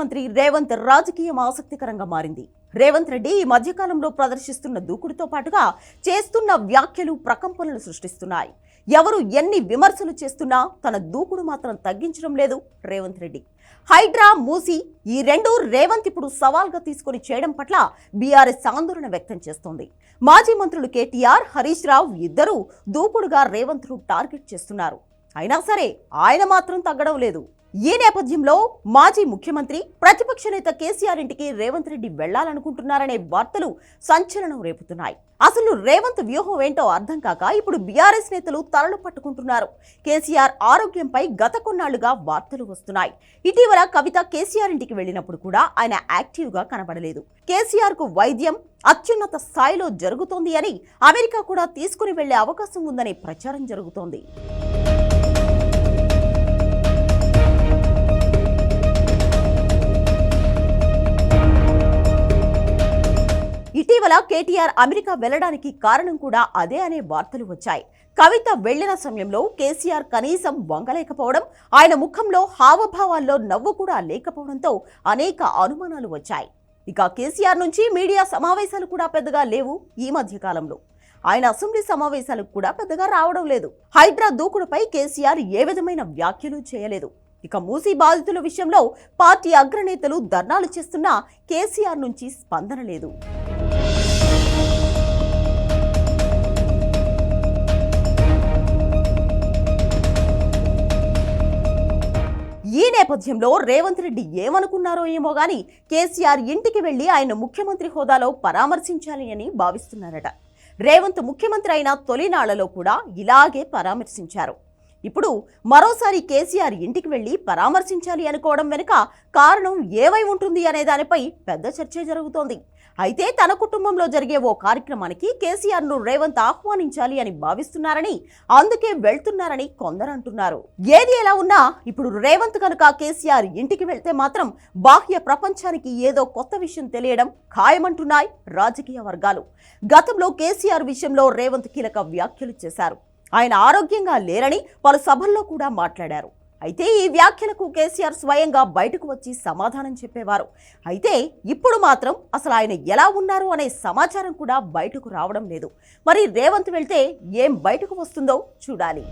ముఖ్యమంత్రి రేవంత్ రాజకీయం ఆసక్తికరంగా మారింది. రేవంత్ రెడ్డి ఈ మధ్యకాలంలో ప్రదర్శిస్తున్న దూకుడుతో పాటుగా చేస్తున్న వ్యాఖ్యలు ప్రకంపనలు సృష్టిస్తున్నాయి. ఎవరు ఎన్ని విమర్శలు చేస్తున్నా తన దూకుడు మాత్రం తగ్గించడం లేదు రేవంత్ రెడ్డి. హైడ్రా మూసి ఈ రెండు రేవంత్ ఇప్పుడు సవాల్గా తీసుకొని చేయడం పట్ల బీఆర్ఎస్ ఆందోళన వ్యక్తం చేస్తోంది. మాజీ మంత్రులు కేటీఆర్ హరీష్ రావు ఇద్దరూ దూకుడుగా రేవంత్ను టార్గెట్ చేస్తున్నారు. అయినా సరే ఆయన మాత్రం తగ్గడం లేదు. ఈ నేపథ్యంలో మాజీ ముఖ్యమంత్రి ప్రతిపక్ష నేత కేసీఆర్ ఇంటికి రేవంత్ రెడ్డి వెళ్ళాలనుకుంటున్నారనే వార్తలు సంచలనం రేపుతున్నాయి. అసలు రేవంత్ వ్యూహం ఏంటో అర్థం కాక ఇప్పుడు బీఆర్ఎస్ నేతలు తలలు పట్టుకుంటున్నారు. కేసీఆర్ ఆరోగ్యంపై గత కొన్నాళ్ళుగా వార్తలు వస్తున్నాయి. ఇటీవల కవిత కేసీఆర్ ఇంటికి వెళ్ళినప్పుడు కూడా ఆయన యాక్టివ్గా కనబడలేదు. కేసీఆర్కు వైద్యం అత్యున్నత స్థాయిలో జరుగుతోంది అని అమెరికా కూడా తీసుకుని వెళ్ళే అవకాశం ఉందనే ప్రచారం జరుగుతోంది. ఇటీవల కేటీఆర్ అమెరికా వెళ్ళడానికి కారణం కూడా అదే అనే వార్తలు వచ్చాయి. కవిత వెళ్ళిన సమయంలో కేసీఆర్ కనీసం వంగలేకపోవడం ఆయన ముఖంలో హావభావాల్లో నవ్వు కూడా లేకపోవడంతో అనేక అనుమానాలు వచ్చాయి. ఇక కేసీఆర్ నుంచి మీడియా సమావేశాలు కూడా పెద్దగా లేవు ఈ మధ్య కాలంలో. ఆయన అసెంబ్లీ సమావేశాలకు కూడా పెద్దగా రావడం లేదు. హైడ్రా దూకుడుపై కేసీఆర్ ఏ విధమైన వ్యాఖ్యలు చేయలేదు. ఇక మూసీ బాధితుల విషయంలో పార్టీ అగ్రనేతలు ధర్నాలు చేస్తున్నా కేసీఆర్ నుంచి స్పందన లేదు. నేపథ్యంలో రేవంత్ రెడ్డి ఏమనుకున్నారో ఏమో గాని కేసీఆర్ ఇంటికి వెళ్ళి ఆయన ముఖ్యమంత్రి హోదాలో పరామర్శించాలి అని భావిస్తున్నారట. రేవంత్ ముఖ్యమంత్రి అయిన తొలినాళ్ళలో కూడా ఇలాగే పరామర్శించారు. ఇప్పుడు మరోసారి కేసీఆర్ ఇంటికి వెళ్ళి పరామర్శించాలి అనుకోవడం వెనుక కారణం ఏవై ఉంటుంది అనే దానిపై పెద్ద చర్చ జరుగుతోంది. అయితే తన కుటుంబంలో జరిగే ఓ కార్యక్రమానికి కేసీఆర్ను రేవంత్ ఆహ్వానించాలి అని భావిస్తున్నారని అందుకే వెళ్తున్నారని కొందరు అంటున్నారు ఏది ఎలా ఉన్నా ఇప్పుడు రేవంత్ కనుక కేసీఆర్ ఇంటికి వెళ్తే మాత్రం బాహ్య ప్రపంచానికి ఏదో కొత్త విషయం తెలియడం ఖాయమంటున్నాయి రాజకీయ వర్గాలు. గతంలో కేసీఆర్ విషయంలో రేవంత్ కీలక వ్యాఖ్యలు చేశారు. ఆయన ఆరోగ్యంగా లేరని పలు సభల్లో కూడా మాట్లాడారు. అయితే ఈ వ్యాఖ్యలకు కేసీఆర్ స్వయంగా బయటకు వచ్చి సమాధానం చెప్పేవారు. అయితే ఇప్పుడు మాత్రం అసలు ఆయన ఎలా ఉన్నారు అనే సమాచారం కూడా బయటకు రావడం లేదు. మరి రేవంత్ వెళ్తే ఏం బయటకు వస్తుందో చూడాలి.